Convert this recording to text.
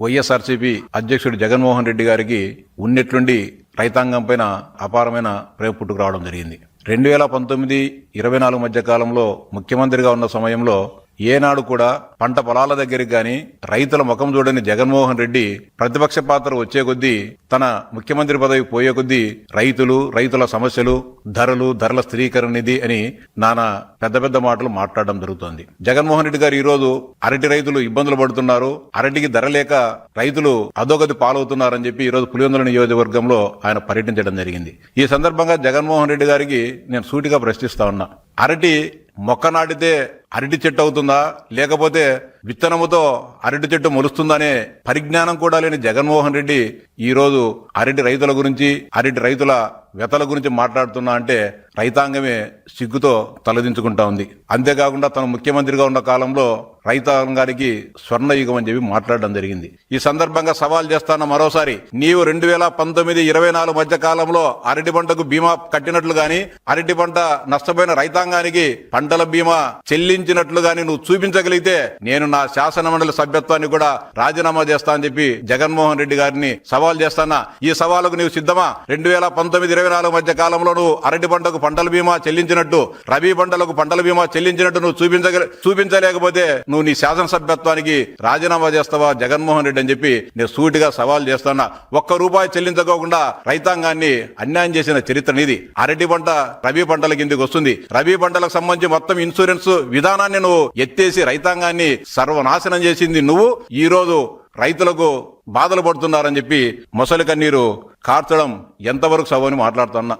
వైఎస్ఆర్సీపీ అధ్యక్షుడు జగన్మోహన్ రెడ్డి గారికి ఉన్నట్లుండి రైతాంగం పైన అపారమైన ప్రేమ పుట్టుకు రావడం జరిగింది. రెండు వేల పంతొమ్మిది ఇరవై నాలుగు మధ్య కాలంలో ముఖ్యమంత్రిగా ఉన్న సమయంలో ఏనాడు కూడా పంట పొలాల దగ్గరికి గాని రైతుల ముఖం చూడని జగన్మోహన్ రెడ్డి ప్రతిపక్ష పాత్ర వచ్చే కొద్దీ తన ముఖ్యమంత్రి పదవి పోయే కొద్దీ రైతులు రైతుల సమస్యలు ధరలు ధరల స్థిరీకరణ నిధి అని నానా పెద్ద పెద్ద మాటలు మాట్లాడడం జరుగుతోంది. జగన్మోహన్ రెడ్డి గారు ఈ రోజు అరటి రైతులు ఇబ్బందులు పడుతున్నారు. అరటికి ధర లేక రైతులు అధోగతి పాలవుతున్నారని చెప్పి ఈ రోజు పులివెందుల నియోజకవర్గంలో ఆయన పర్యటించడం జరిగింది. ఈ సందర్భంగా జగన్మోహన్ రెడ్డి గారికి నేను సూటిగా ప్రశ్నిస్తా ఉన్నా. అరటి మొక్క నాటితే అరటి చెట్టు అవుతుందా? లేకపోతే విత్తనముతో అరటి చెట్టు మొలుస్తుందనే పరిజ్ఞానం కూడా లేని జగన్మోహన్ రెడ్డి ఈ రోజు అరటి రైతుల గురించి అరటి రైతుల వ్యతల గురించి మాట్లాడుతున్నా అంటే రైతాంగమే సిగ్గుతో తలదించుకుంటా ఉంది. అంతేకాకుండా తను ముఖ్యమంత్రిగా ఉన్న కాలంలో రైతాంగానికి స్వర్ణయుగం అని చెప్పి మాట్లాడడం జరిగింది. ఈ సందర్భంగా సవాల్ చేస్తాన మరోసారి నీవు రెండు వేల పంతొమ్మిది ఇరవై నాలుగు మధ్య కాలంలో అరటి పంటకు బీమా కట్టినట్లు గాని అరటి పంట నష్టపోయిన రైతాంగానికి పంటల బీమా చెల్లించినట్లు గాని నువ్వు చూపించగలిగితే నేను నా శాసన మండలి సభ్యత్వాన్ని కూడా రాజీనామా చేస్తా అని చెప్పి జగన్మోహన్ రెడ్డి గారిని సవాల్ చేస్తానా ఈ సవాలుకు నీవు సిద్ధమా? రెండు వేల పంతొమ్మిది ఇరవై నాలుగు మధ్య కాలంలో నువ్వు అరటి పంటకు పంటల బీమా చెల్లించినట్టు రబీ పంటలకు పంటల బీమా చెల్లించినట్టు నువ్వు చూపించగల చూపించలేకపోతే నువ్వు నువ్వు నీ శాసనసభ్యత్వానికి రాజీనామా చేస్తావా జగన్మోహన్ రెడ్డి అని చెప్పి నేను సూటిగా సవాల్ చేస్తున్నా. ఒక్క రూపాయి చెల్లించుకోకుండా రైతాంగాన్ని అన్యాయం చేసిన చరిత్ర ఇది అరటి పంట రబీ పంటల కిందకి వస్తుంది. రబీ పంటలకు సంబంధించి మొత్తం ఇన్సూరెన్స్ విధానాన్ని నువ్వు ఎత్తేసి రైతాంగాన్ని సర్వనాశనం చేసింది నువ్వు. ఈ రోజు రైతులకు బాధలు పడుతున్నారని చెప్పి మొసలి కన్నీరు కార్చడం ఎంతవరకు సవని మాట్లాడుతున్నా.